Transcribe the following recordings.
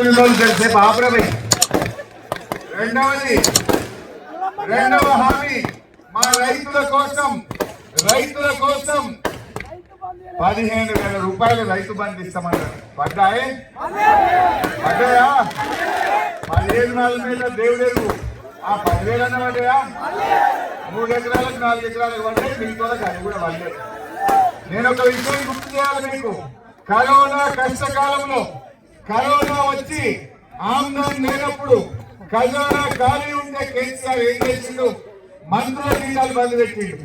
సేపు ఆపరమై రెండవది రెండవ హామీ మా రైతుల కోసం రైతుల కోసం పదిహేను వేల రూపాయలు రైతు బంధు ఇస్తామన్నారు. పడ్డాయి? పడ్డాయా? పదిహేను నాలుగు మీద దేవుడేరు ఆ పదివేలు అన్న పడ్డాయా? మూడు ఎకరాలకు నాలుగు ఎకరాలకు పడ్డాయి. మిగతా అది కూడా పడ్డాయి. నేను ఒక విషయం గుర్తు చేయాలి మీకు. కరోనా కష్టకాలంలో కరోనా వచ్చి ఆమ్దాన్ లేనప్పుడు ఖజానా ఖాళీ ఉంటే కేసీఆర్ ఏం చేసిండు? మంత్రుల జీతాలు బంద్ పెట్టిండు.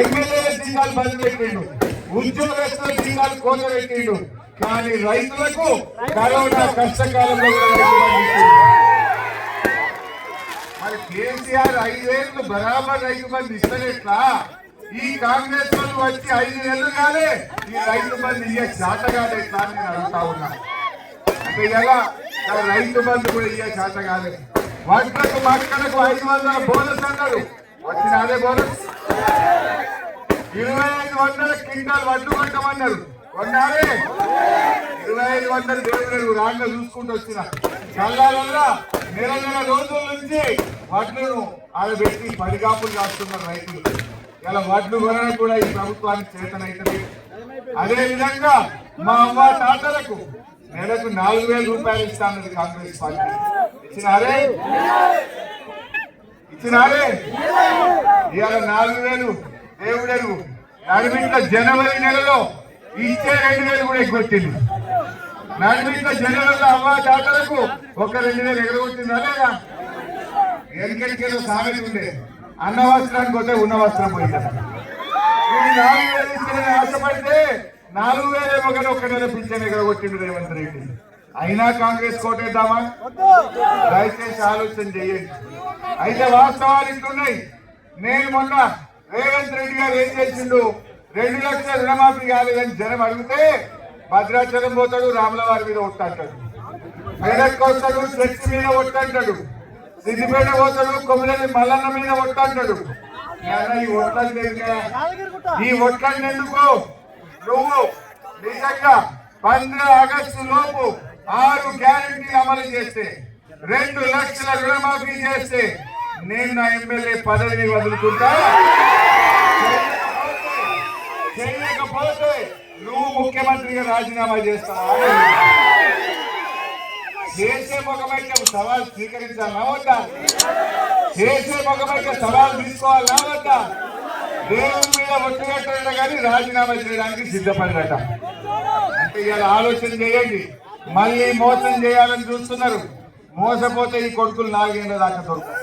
ఎమ్మెల్యేల జీతాలు బంద్ పెట్టిండు. ఉద్యోగస్తుల జీతాలు కోతపెట్టిండు కానీ రైతులకు కరోనా కష్టకాలంలో మరి కేసీఆర్ ఐదేళ్ళు బరాబర్ రైతు బంధు ఇస్తలేట్లా? ఈ కాంగ్రెస్ వాళ్ళు వచ్చి ఐదు నెలలు కాలే ఈ రైతు బంధు ఇయ్యే శాత కాదు అని నేను అడుగుతా ఉన్నా. అంటే రైతు బంధు కూడా ఇయ్య చేత కాదు. వడ్లకు మక్కలకు ఐదు వందల బోనస్ అన్నారు. వచ్చిన అదే బోనస్? ఇరవై ఐదు వందల క్వింటాల్ వడ్లు కొట్టమన్నారు కొన్నారే? ఇరవై ఐదు వందల దేవుడు రాంగ చూసుకుంటూ వచ్చిన. చల్లాలల్లా నెల నెల రోజుల నుంచి వడ్లను ఆడబెట్టి పరిగాపులు కాస్తున్నారు రైతులు. ఇలా వడ్లు కొనడం కూడా ఈ ప్రభుత్వానికి చేతనైతుంది అదే విధంగా మా అమ్మ తాతలకు నెలకు నాలుగు వేల రూపాయలు ఇస్తానది కాంగ్రెస్ పార్టీ. ఇచ్చినారే? ఇచ్చినారే? ఇవాళ నాలుగు వేలు దేవుడెరుగు నడిమిట్ల జనవరి నెలలో ఇచ్చే రెండు వేలు కూడా ఎగ్గొట్టింది నడిమిట్ల జనవరిలో అవ్వ దాతలకు ఒక రెండు వేలు ఎగరగొట్టిందా లేదా? ఎనికెనికేదో సామెత ఉండే. అన్న వస్త్రానికి పోతే ఉన్న వస్త్రం పోయిందా నాలుగు వేలు ఇచ్చిన ఆశపడితే నాలుగు వేల ఒకటి ఒక్క నెల పింఛన్ ఎగరగొట్టిండు రేవంత్ రెడ్డి. అయినా కాంగ్రెస్ కోటేద్దామా? దయచేసి ఆలోచన చేయండి. అయితే వాస్తవాలు ఇట్లున్నాయి. నేను మొన్న రేవంత్ రెడ్డి గారు ఏం చేసిండు? రెండు లక్షల రుణమాఫీ కాలేదని జనం అడిగితే భద్రాచలం పోతాడు రాముల వారి మీద ఒట్టంటాడు మెదక్ వస్తాడు చర్చి మీద ఒట్టంటాడు సిద్దిపేట పోతాడు కొమ్మిరెడ్డి మల్లన్న మీద ఒట్టంటాడు ఈ ఒట్లని ఈ ఒట్లని ఎందుకు? నువ్వు నిజంగా పంద్ర ఆగస్టు లోపు ఆరు గ్యారంటీ అమలు చేస్తే రెండు లక్షల రుణమాఫీ చేస్తే నేను నా ఎమ్మెల్యే పదవిని వదులుకుంటా? చేయకపోతే- చేయకపోతే నువ్వు ముఖ్యమంత్రిగా రాజీనామా చేస్తావా? చేసే ముఖమైతే సవాల్ స్వీకరించాలా వద్దా? చేసే ముఖమైతే సవాల్ తీసుకోవాలా వద్దా? దేవుని మీద వచ్చినట్టయినా కానీ రాజీనామా చేయడానికి సిద్ధపడినట అంటే ఇవాళ ఆలోచన చేయండి. మళ్ళీ మోసం చేయాలని చూస్తున్నారు. మోసపోతే ఈ కొడుకులు నాలుగేళ్ళ దాకా దొరుకుతారు.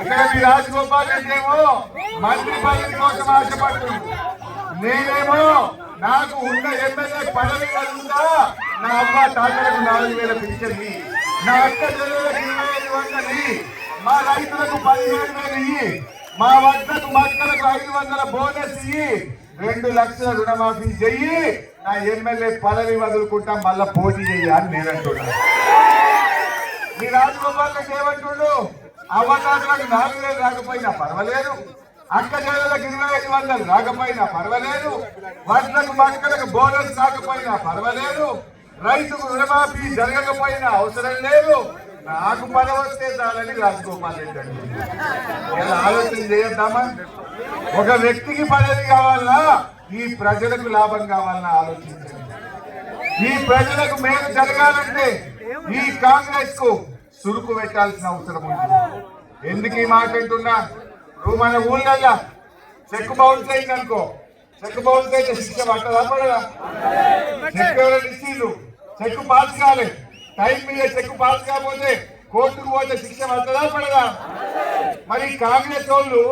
ఇక్కడ మీ రాజగోపాల్ రెడ్డి ఏమో మంత్రి పదవి కోసం ఆశపడుతుంది నేనేమో నాకు ఉన్న ఎమ్మెల్యే పదవి కలుగుతా నా అమ్మ తాతలకు నాలుగు వేల పింఛన్ది నా అక్క చెల్లెలకు ఇరవై ఐదు వందలు మా రైతులకు పదిహేను వేలు మా వడ్లకు మక్కలకు ఐదు వందల బోనస్ ఇయ్యి రెండు లక్షల రుణమాఫీ చెయ్యి నా ఎమ్మెల్యే పదవి వదులుకుంటా మళ్ళా పోటీ చెయ్యి అని నేను అంటున్నాను మీ రాజగోపాల్ రెడ్డి ఏమంటుండు? అవకాశాలకు నాలుగు వేలు రాకపోయినా పర్వాలేదు. అక్క చెల్లెలకు ఇరవై ఐదు వందలు రాకపోయినా పర్వాలేదు. వడ్లకు మక్కలకు బోనస్ రాకపోయినా పర్వాలేదు. రైతుకు రుణమాఫీ జరగకపోయినా అవసరం లేదు. నాకు పని వస్తే చాలని రాజగోపాల్ రెడ్డి అంటుంది ఆలోచన చేయొద్దామా ఒక వ్యక్తికి పదవి కావాలన్నా ఈ ప్రజలకు లాభం కావాలన్నా ఆలోచించండి ఈ ప్రజలకు మేలు జరగాలంటే ఈ కాంగ్రెస్కు సురుకు పెట్టాల్సిన అవసరం ఉంది ఎందుకు ఈ మాట అంటున్నా? నువ్వు మన ఊళ్ళల్లో చెక్ బౌన్స్ అయింది అనుకో. చెక్ బౌన్స్ అయితే శిక్ష పట్టదా పడదా? చెక్ ఎవరైనా ఇచ్చిండు చెక్ పాస్ టైం మీద చెక్ పాస్ కాకపోతే కోర్టుకు పోతే శిక్ష పడదా పడదా? మరి కాంగ్రెస్ వాళ్ళు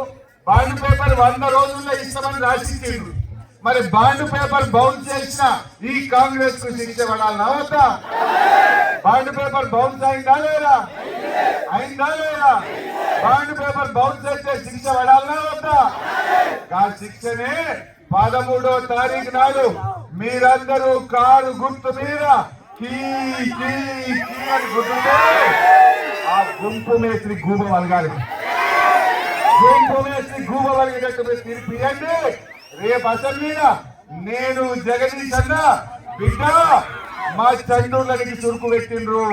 బాండ్ పేపర్ వంద రోజుల్లో ఇస్తామని రాసిచ్చిండ్రు. మరి బాండ్ పేపర్ బౌన్స్ చేసిన ఈ కాంగ్రెస్కు శిక్ష పడాలన్నా వద్దా? బాండ్ పేపర్ బౌన్స్ అయిందా లేదా? అయిందా లేదా? బాండ్ పేపర్ బౌన్స్ అయితే శిక్ష పడాలన్నా వద్దా? ఆ శిక్షనే పదమూడో తారీఖు నాడు మీరందరూ కారు గుర్తు మీద ఆ గుంపు మేస్త్రి గూబ వలగాలి. గుంపు మేస్త్రి గూబ వలిగేటట్టు మీరు తీర్పియండి. రేపు అసెంబ్లీలో నేను జగదీష్ అన్న బిడ్డ మా చండూర్లకి చురుకు పెట్టిండ్రు.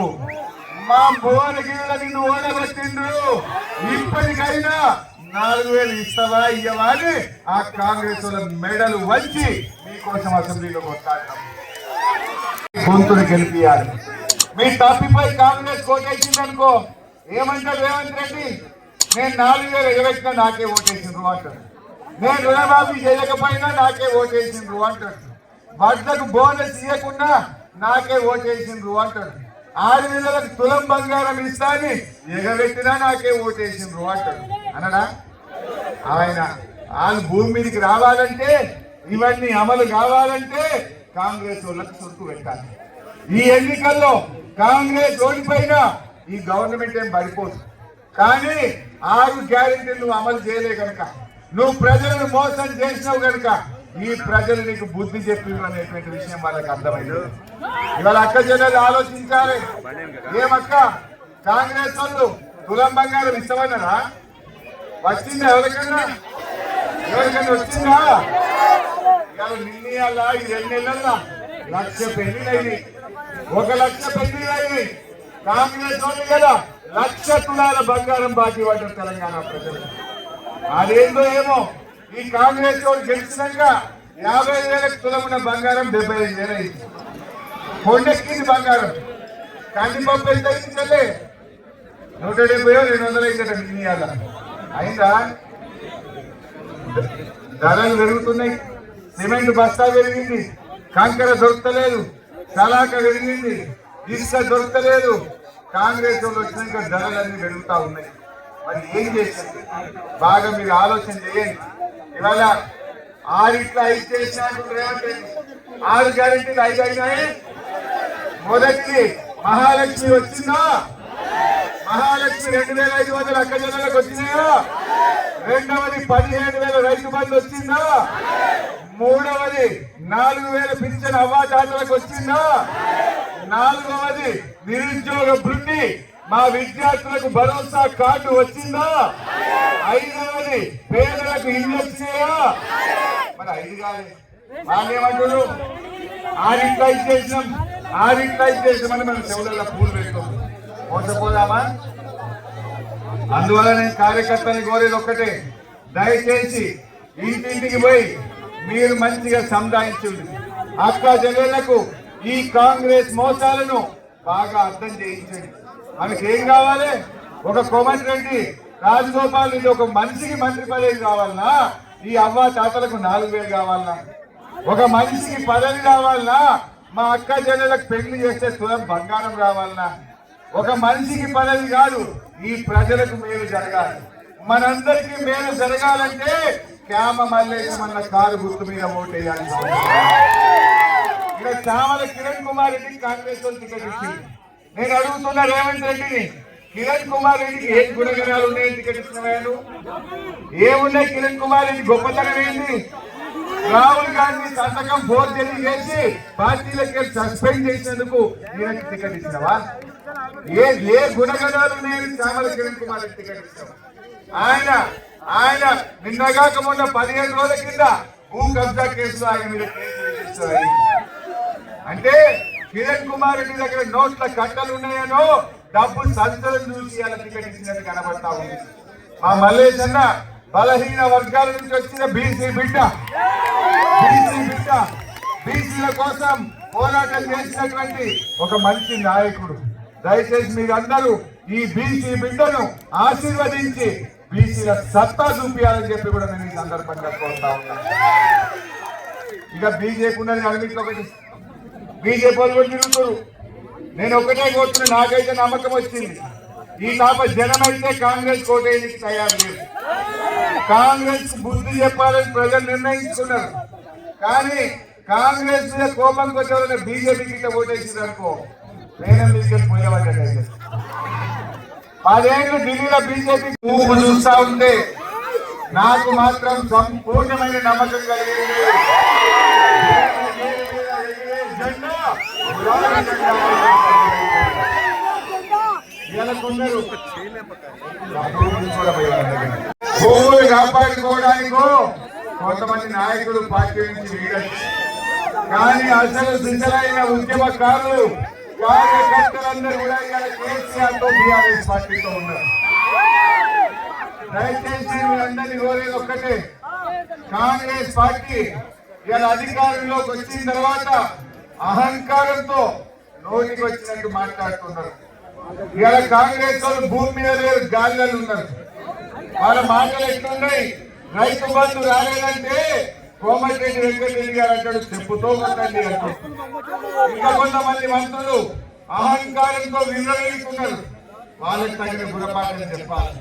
మా భువనగిరిలని ఓడబెట్టిండ్రు ఇప్పటికైనా నాలుగు వేలు ఇస్తావా ఇయ్యవా అని ఆ కాంగ్రెస్ వాళ్ళ మెడలు వంచి మీకోసం అసెంబ్లీలో కొట్లాడతాం. గొంతులు గెలిపియాలి. మీ తప్పిపై కాంగ్రెస్ కోటేసింది అనుకో ఏమంటారు రేవంత్ రెడ్డి? నేను నాలుగు వేల ఎగబెట్టినా నాకే ఓటేసిండ్రు అంటాడు నేను రుణమాఫీ చేయకపోయినా నాకే ఓటేసిండ్రు అంటాడు వడ్లకు బోనస్ ఇవ్వకుండా నాకే ఓటేసిండ్రు అంటాడు ఆరు నెలలకు తులం బంగారం ఇస్తా అని ఎగబెట్టినా నాకే ఓటేసిండ్రు అంటాడు అనడా ఆయన వాళ్ళు భూమి మీదకి రావాలంటే ఇవన్నీ అమలు కావాలంటే కాంగ్రెస్ వాళ్ళకి చురుకు పెట్టాలి. ఈ ఎన్నికల్లో కాంగ్రెస్ ఓడిపోయినా ఈ గవర్నమెంట్ ఏం పడిపోదు. కానీ ఆరు గ్యారెంటీలు నువ్వు అమలు చేయలే కనుక నువ్వు ప్రజలను మోసం చేసినావు కనుక ఈ ప్రజలు నీకు బుద్ధి చెప్పిండ్రు అనేటువంటి విషయం వాళ్ళకి అర్థమైంది. ఇవాళ అక్క చెల్లెలు ఆలోచించాలి. ఏమక్క? కాంగ్రెస్ వాళ్ళు తులం బంగారం ఇస్తామన్నారా? వచ్చిందా ఎవరికన్నా? ఎవరికన్నా వచ్చిందా? ఇవాళ నిన్నయాల ఈ రెండు నెలల్లో లక్ష పెళ్ళిళ్ళైంది ఒక లక్ష పెళ్ళిళ్ళైంది కాంగ్రెస్ వాళ్ళు కదా లక్ష తులాల బంగారం బాకీ పడ్డారు తెలంగాణ ప్రజలు. అదేందో ఏమో ఈ కాంగ్రెస్ వాళ్ళు గెలిచినాక యాభై వేలకు తులం బంగారం డెబ్బై ఐదు వేలు అయింది. కొండెక్కింది బంగారం. కందిపప్పు ఎంత అయింది నూట డెబ్బై రెండు వందలు అయిందట నిన్నయాల అయిందా? ధరలు పెరుగుతున్నాయి. సిమెంట్ బస్తా పెరిగింది కంకర దొరకలేదు. సలాక పెరిగింది ఇసుక దొరకలేదు. కాంగ్రెస్ వాళ్ళు వచ్చినాక ధరలన్నీ పెరుగుతా ఉన్నాయి. మరి ఏం చేసింది బాగా మీరు ఆలోచన చేయండి. ఇవాళ ఆరిట్లా ఐదు చేసినట్టు రేవంత్ ఆరు గ్యారెంటీలు ఐదు అయినాయి? మొదటి మహాలక్ష్మి వచ్చిందా? మహాలక్ష్మి రెండు వేల ఐదు వందల అక్క జనాలకు వచ్చినాయా? రెండవది పదిహేను వేల రైతు బంధు వచ్చిందా? మూడవది నాలుగు వేల పింఛన్ అవ్వాతాతలకు వచ్చిందా? నాలుగవది నిరుద్యోగ బృంది మా విద్యార్థులకు భరోసా కార్డు వచ్చిందా? ఐదవది పేదలకు ఇల్లు వచ్చినాయా మరి ఐదు కాదు. వాళ్ళు ఏమంటారు ఆరింట్లో ఇచ్చేసినాం ఆరింట్లో ఇచ్చేసినామని మనం చెవులలో పూలు పెట్టుకోం మోసపోదామా అందువల్ల నేను కార్యకర్తని కోరేది ఒక్కటే. దయచేసి ఇంటింటికి పోయి మీరు మంచిగా సంధాయించండి అక్క జగన్లకు ఈ కాంగ్రెస్ మోసాలను బాగా అర్థం చేయించండి. మనకి ఏం కావాలి? ఒక కోమటిరెడ్డి రాజగోపాల్ రెడ్డి ఒక మనిషికి మంత్రి పదవి కావాలన్నా ఈ అవ్వ తాతలకు నాలుగు వేలు కావాలన్నా ఒక మనిషికి పదవి కావాలన్నా మా అక్క చెల్లెలకు పెళ్ళి చేస్తే తులం బంగారం కావాలన్నా ఒక మనిషికి పదవి కాదు ఈ ప్రజలకు మేలు జరగాలి. మనందరికీ మేలు జరగాలంటే క్యామ మల్లేశం కారు గుర్తు మీద ఓటేయాలి. ఇక్కడ చామల కిరణ్ కుమార్ రెడ్డి కాంగ్రెస్ టికెట్ ఇచ్చింది. నేను అడుగుతున్న రేవంత్ రెడ్డిని కిరణ్ కుమార్ రెడ్డికి ఏ గుణగణాలు ఉన్నాయని టికెట్ ఇస్తున్నాను ఏమున్నాయి కిరణ్ కుమార్ రెడ్డి గొప్పతనం ఏంటి రాహుల్ గాంధీ సంతకం ఫోర్జరీ చేసి పార్టీలకి సస్పెండ్ చేసినందుకు నేను టికెట్ ఇచ్చినవా? ఏ ఏ గుణగణాలు నేను చామల కిరణ్ కుమార్ రెడ్డి టికెట్ ఇస్తాం ఆయన ఆయన నిన్నగాక మొన్న పదిహేను రోజుల కింద భూ కబ్జా కేసులో ఆయన మీద కేసు అంటే కిరణ్ కుమార్ రెడ్డి దగ్గర నోట్ల కట్టలు ఉన్నాయనో డబ్బు సంచలనం చూసి అలా టికెట్ ఇచ్చినట్టు కనబడతా ఉంది. మా మల్లేష్ అన్న బలహీన వర్గాల నుంచి వచ్చిన బీసీ బిడ్డ. బీసీ బిడ్డ. బీసీల కోసం పోరాటం చేసినటువంటి ఒక మంచి నాయకుడు. దయచేసి మీరందరూ ఈ బీసీ బిడ్డను ఆశీర్వదించి బీసీల సత్తా చూపించాలని చెప్పి కూడా నేను ఈ సందర్భంగా కోరుతా ఉన్నాను ఇక బీజేపీ ఉన్నది అన్నింటిలో ఒకటి. బీజేపీ వాళ్ళు కూడా తిరుగుతారు. నేను ఒకటే కోరుతున్నా నాకైతే నమ్మకం వచ్చింది. ఈ తాప జనం అయితే కాంగ్రెస్ కోటేనికి తయారు లేదు. కాంగ్రెస్ బుద్ధి చెప్పాలని ప్రజలు నిర్ణయించుకున్నారు. కానీ కాంగ్రెస్ మీద కోపంకి వచ్చేవాళ్ళని బీజేపీకి ఇట్లా ఓటేసింది అనుకో నేను తీసుకెళ్ళి పోయేవాళ్ళ పదేళ్ళు ఢిల్లీలో బీజేపీ ఊపు చూస్తా ఉంటే నాకు మాత్రం సంపూర్ణమైన నమ్మకం కలిగింది. భూములు కాపాడుకోవడానికి కొంతమంది నాయకులు పార్టీ నుంచి లీడర్స్ కానీ అసలు సిద్ధమైన ఉద్యమకారులు కార్యకర్తలందరూ కూడా ఇవాళ కేసీఆర్తో బీఆర్ఎస్ పార్టీతో ఉన్నారు. దయచేసి మీరందరినీ కోరేది ఒక్కటే కాంగ్రెస్ పార్టీ ఇవాళ అధికారంలోకి వచ్చిన తర్వాత అహంకారంతో నోటికి వచ్చినట్టు మాట్లాడుతున్నారు. ఇవాళ కాంగ్రెస్ వాళ్ళు భూమి మీద లేరు గాలిలో ఉన్నారు. వాళ్ళ మాటలు ఎట్లున్నాయి? రైతు బంధు రాలేదంటే కోమటిరెడ్డి వెంకటరెడ్డి గారు అంటాడు చెప్పుతో కొట్టండి అంటాడు. ఇంకా కొంతమంది మంత్రులు అహంకారంతో విర్రవేస్తున్నారు వాళ్ళకి తగిన గుణపాఠం చెప్పాలి.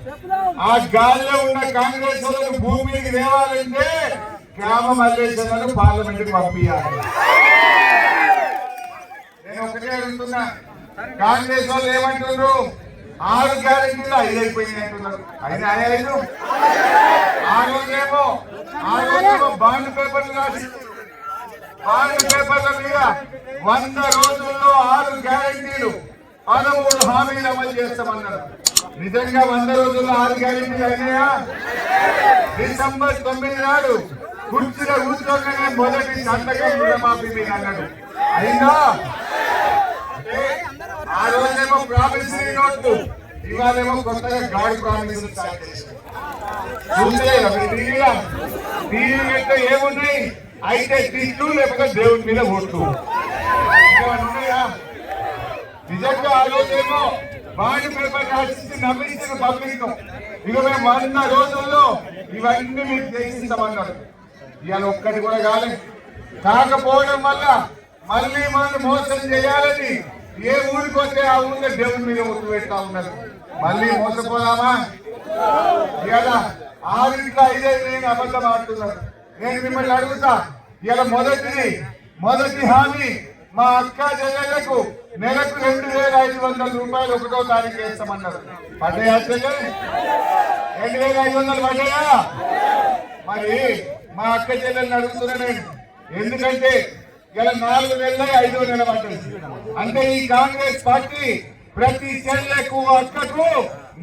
ఆ గాలిలో ఉన్న కాంగ్రెస్ వాళ్ళకు భూమికి లేవాలంటే గ్రామ మల్లేశ్వరులను పార్లమెంట్కి పంపించాలి నేను ఒకటే అడుగుతున్నా. కాంగ్రెస్ వాళ్ళు ఏమంటున్నారు? ఆరు గ్యారెంటీలు ఐదు అయిపోయినాయి అంటున్నారు. అయినా ఐదు? ఆ రోజేమో ఆ రోజేమో బాండ్ పేపర్లు రాసి బాండ్ పేపర్ల మీద వంద రోజుల్లో ఆరు గ్యారెంటీలు పదమూడు హామీలు అమలు చేస్తామన్నారు. నిజంగా వంద రోజుల్లో ఆరు గ్యారెంటీలు అయినాయా? డిసెంబర్ తొమ్మిది నాడు కుర్చీలో కూర్చోగానే మొదటి సంతకం రుణమాఫీ మీద అన్నాడు. అయిందా? ఆ రోజేమో ప్రామిసరీ నోట్లు ఇవాళేమో కొత్తగా గాడి ప్రామిసులు స్టార్ట్ చేశారు. చూస్తే మీరు టీవీలో టీవీ అంటే ఏమున్నాయి? అయితే తిట్లు లేకపోతే దేవుడి మీద ఓట్లు. నిజంగా ఆ రోజేమో బాండ్ పేపర్ రాసి నమ్మించిన పబ్లిక్. ఇక మేము వంద రోజుల్లో ఇవన్నీ మీకు చేసిస్తామన్నారు ఇవాళ ఒక్కటి కూడా కాలేదు కాకపోవడం వల్ల మళ్ళీ మనం మోసం చేయాలని ఏ ఊరికి వస్తే ఆ ఊరిలో దేవుని మీద ఒట్టు పెడతా ఉన్నారు? మళ్ళీ మోసపోదామా? ఇలా ఆరింట్లో ఐదే నేను అబద్ధం ఆడుతున్నారు. నేను మిమ్మల్ని అడుగుతా ఇలా మొదటిది మొదటి హామీ మా అక్క చెల్లెళ్ళకు నెలకు రెండు వేల ఐదు వందల రూపాయలు ఒకటో తారీఖు వేస్తామన్నారు. పడ్డాయా చెల్లె? రెండు వేల ఐదు వందలు పడ్డాయా? మరి మా అక్క చెల్లెల్ని అడుగుతున్నా నేను. ఎందుకంటే ఇలా నాలుగు నెలలే ఐదో నెల పడ్డది అంటే ఈ కాంగ్రెస్ పార్టీ ప్రతి చెల్లెకు అక్కకు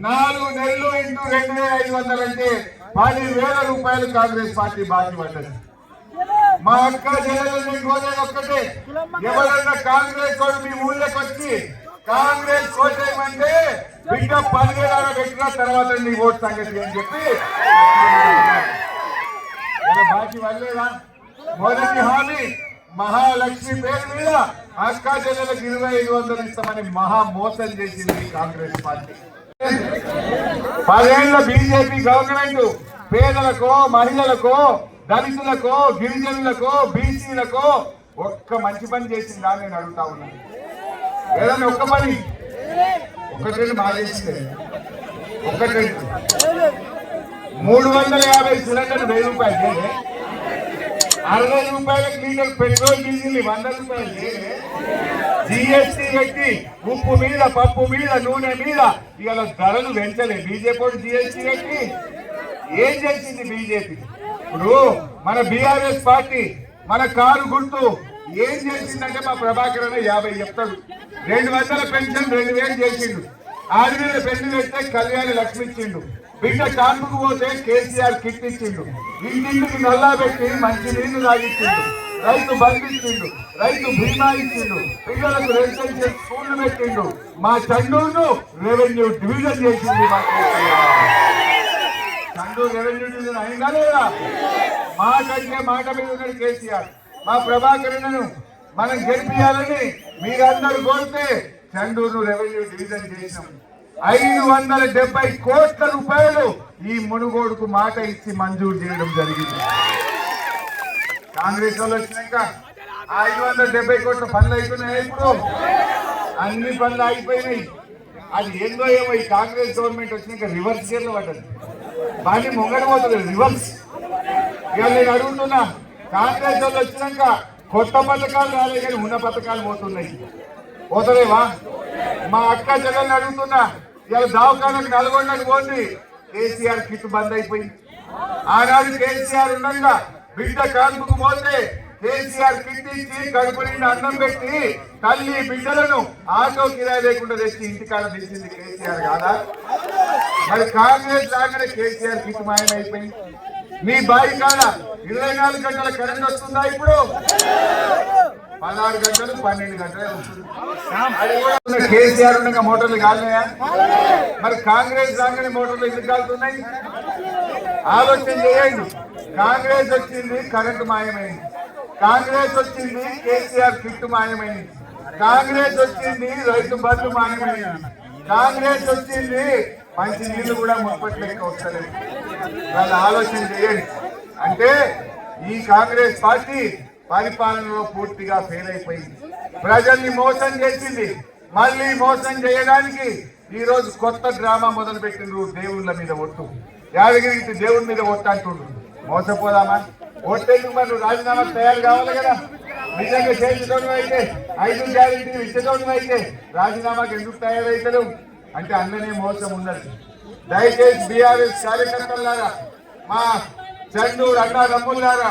నాలుగు నెలలు ఇంటూ రెండు వేల ఐదు వందలు అంటే పది వేల రూపాయలు కాంగ్రెస్ పార్టీ బాకీ పడ్డది. మా అక్క చెల్లెలు కోరేది ఒక్కటే. ఎవరన్నా కాంగ్రెస్ వాడు మీ ఊళ్ళోకి వచ్చి కాంగ్రెస్ కోసేయమంటే బిడ్డ పదివేల పెట్టిన తర్వాత నీ ఓటు సంగతి అని చెప్పి బాకీ వల్లేదా మొదటి హామీ మహాలక్ష్మి పేరు మీద అక్క చెల్లెలకు ఇరవై ఐదు వందలు ఇస్తామని మహా మోసం చేసింది కాంగ్రెస్ పార్టీ. పదేళ్ళ బీజేపీ గవర్నమెంట్ పేదలకు మహిళలకు దళితులకు గిరిజనులకు బీసీలకు ఒక్క మంచి పని చేసిందా నేను అడుగుతా ఉన్నాను ఏదైనా ఒక్క పని ఒకటి రెండు బాగా ఒకటి రెండు. మూడు వందల యాభై సిలిండర్ వెయ్యి రూపాయలు అరవై రూపాయలకు లీటర్ పెట్రోల్ డీజిల్ వంద రూపాయలు జిఎస్టి జిఎస్టీ పెట్టి ఉప్పు మీద పప్పు మీద నూనె మీద ఇవాళ ధరలు పెంచలే. బీజేపీ జిఎస్టీ పెట్టి ఏం చేసింది బీజేపీ ఇప్పుడు మన బీఆర్ఎస్ పార్టీ మన కారు గుర్తు ఏం చేసిందంటే మా ప్రభాకర్ అన్న యాభై చెప్తాడు. రెండు వందల పెన్షన్ రెండు వేలు చేసిండు. ఆరు వేల పెన్షన్ పెడితే కళ్యాణి లక్ష్మి ఇచ్చిండు. బిడ్డ కాన్పుకు పోతే కేసీఆర్ కిట్ ఇచ్చిండు ఇంటింటికి నల్లా పెట్టి మంచి నీళ్ళు తాగిచ్చిండు. రైతు బంధించిండు రైతు బీమా ఇచ్చిండు. పిల్లలకు రెసిడెన్షియల్ స్కూళ్ళు పెట్టిండు. మా చండూరును రెవెన్యూ డివిజన్ చేసింది మా చండూరు రెవెన్యూ డివిజన్ అయిందా లేదా? మాట మాట మీద ఉన్నాడు కేసీఆర్. మా ప్రభాకరను మనం గెలిపించాలని మీరందరూ కోరితే చండూరు రెవెన్యూ డివిజన్ చేసినాం. ఐదు వందల డెబ్బై కోట్ల రూపాయలు ఈ మునుగోడుకు మాట ఇచ్చి మంజూరు చేయడం జరిగింది. కాంగ్రెస్ వాళ్ళు వచ్చినాక ఐదు వందల డెబ్బై కోట్ల పనులు అయిపోయినాయి ఇప్పుడు? అన్ని పనులు అయిపోయినాయి. అది ఏందో ఏమో ఈ కాంగ్రెస్ గవర్నమెంట్ వచ్చినాక రివర్స్ గేర్లు పడ్డది. బాగా ముంగడి పోతుంది రివర్స్. ఇక నేను అడుగుతున్నా కాంగ్రెస్ వాళ్ళు వచ్చినాక కొత్త పథకాలు రాలే కానీ ఉన్న పథకాలు పోతున్నాయి. పోతలేవా? మా అక్క చెల్లెల్ని అడుగుతున్నా ఇవాళ దవాఖానకు నల్గొండకు పోండి. కేసీఆర్ కిట్ బంద్ అయిపోయింది. ఆనాడు కేసీఆర్ ఉండగా బిడ్డ కడుపుకు పోతే కేసీఆర్ కిట్ ఇచ్చి కడుపు నిండా అన్నం పెట్టి తల్లి బిడ్డలను ఆటో కిరాయి లేకుండా తెచ్చి ఇంటికాడ తెచ్చింది కేసీఆర్ కాదా? మరి కాంగ్రెస్ లాగానే కేసీఆర్ కిట్ మాయమైపోయింది. మీ బాయి కాడ ఇరవై నాలుగు గంటల కరెంట్ వస్తుందా ఇప్పుడు? పదహారు గంటలు పన్నెండు గంటలు కూడా కేసీఆర్ ఉండగా మోటార్లు కాలినాయా? మరి కాంగ్రెస్ రాగానే మోటార్లు ఎందుకు కాలుతున్నాయి? ఆలోచన చేయండి. కాంగ్రెస్ వచ్చింది కరెంటు మాయమైంది. కాంగ్రెస్ వచ్చింది కేసీఆర్ కిట్టు మాయమైంది. కాంగ్రెస్ వచ్చింది రైతు బంధు మాయమైంది. కాంగ్రెస్ వచ్చింది మంచి నీళ్ళు కూడా ముప్పటి లెక్క వస్తలేదు. వాళ్ళు ఆలోచన చేయండి. అంటే ఈ కాంగ్రెస్ పార్టీ పరిపాలనలో పూర్తిగా ఫెయిల్ అయిపోయింది. ప్రజల్ని మోసం చేసింది. మళ్ళీ మోసం చేయడానికి ఈ రోజు కొత్త డ్రామా మొదలు పెట్టిండ్రు దేవుళ్ళ మీద ఒట్టు. యాదగిరికి దేవుడి మీద ఒట్టు అంటుండ్రు. మోసపోదామా? ఒట్టేందుకు మరి? రాజీనామా తయారు కావాలి కదా. నిజంగా చేసేటోడు అయితే ఐదు గ్యారెంటీ ఇచ్చేటోడు అయితే రాజీనామాకి ఎందుకు తయారైతలేవు? అంటే అందనే మోసం ఉన్నది. దయచేసి బీఆర్ఎస్ కార్యకర్తలారా మా చెండూరు అన్నా రమ్ములారా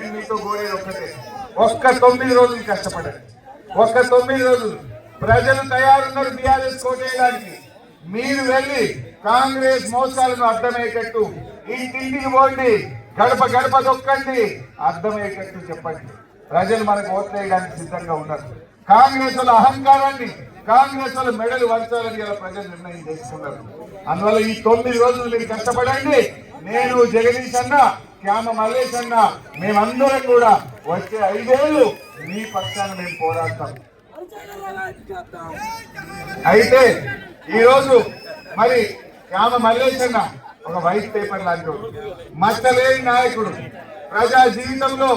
నేను మీతో కోరేది ఒక్కటే. ఒక్క తొమ్మిది రోజులు కష్టపడండి ఒక్క తొమ్మిది రోజులు. ప్రజలు తయారున్నారు బీఆర్ఎస్ కోటేయడానికి. మీరు వెళ్ళి కాంగ్రెస్ మోసాలను అర్థమయ్యేటట్టు ఇంటింటికి పోండి గడప గడప దొక్కండి అర్థమయ్యేటట్టు చెప్పండి. ప్రజలు మనకు ఓట్లేయడానికి సిద్ధంగా ఉన్నారు. కాంగ్రెస్ వాళ్ళ అహంకారాన్ని కాంగ్రెస్ వాళ్ళ మెడలు వంచాలని ఇలా ప్రజలు నిర్ణయం చేసుకున్నారు. అందువల్ల ఈ తొమ్మిది రోజులు మీరు కష్టపడండి. నేను జగదీష్ అన్న క్యామ మల్లేష్ అన్న మేమందరం కూడా వచ్చే ఐదేళ్ళు మీ పక్షాన మేము పోరాడతాం. అయితే ఈరోజు మరి శ్యామ మల్లేష్ అన్న ఒక వైట్ పేపర్ లాంటి మచ్చలేని నాయకుడు. ప్రజా జీవితంలో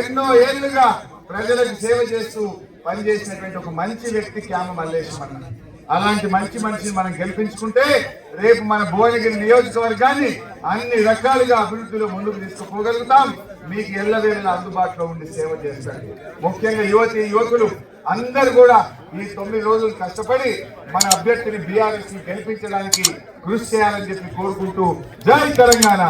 ఎన్నో ఏళ్ళుగా ప్రజలకు సేవ చేస్తూ పనిచేసినటువంటి ఒక మంచి వ్యక్తి క్యామ మల్లేశం అన్న. అలాంటి మంచి మనిషిని మనం గెలిపించుకుంటే రేపు మన భువనగిరి నియోజకవర్గాన్ని అన్ని రకాలుగా అభివృద్ధిలో ముందుకు తీసుకుపోగలుగుతాం. మీకు ఎల్లవేళలా అందుబాటులో ఉండి సేవ చేస్తాడు ముఖ్యంగా యువతి యువకులు అందరు కూడా ఈ తొమ్మిది రోజులు కష్టపడి మన అభ్యర్థిని బీఆర్ఎస్ని గెలిపించడానికి కృషి చేయాలని చెప్పి కోరుకుంటూ జై తెలంగాణ.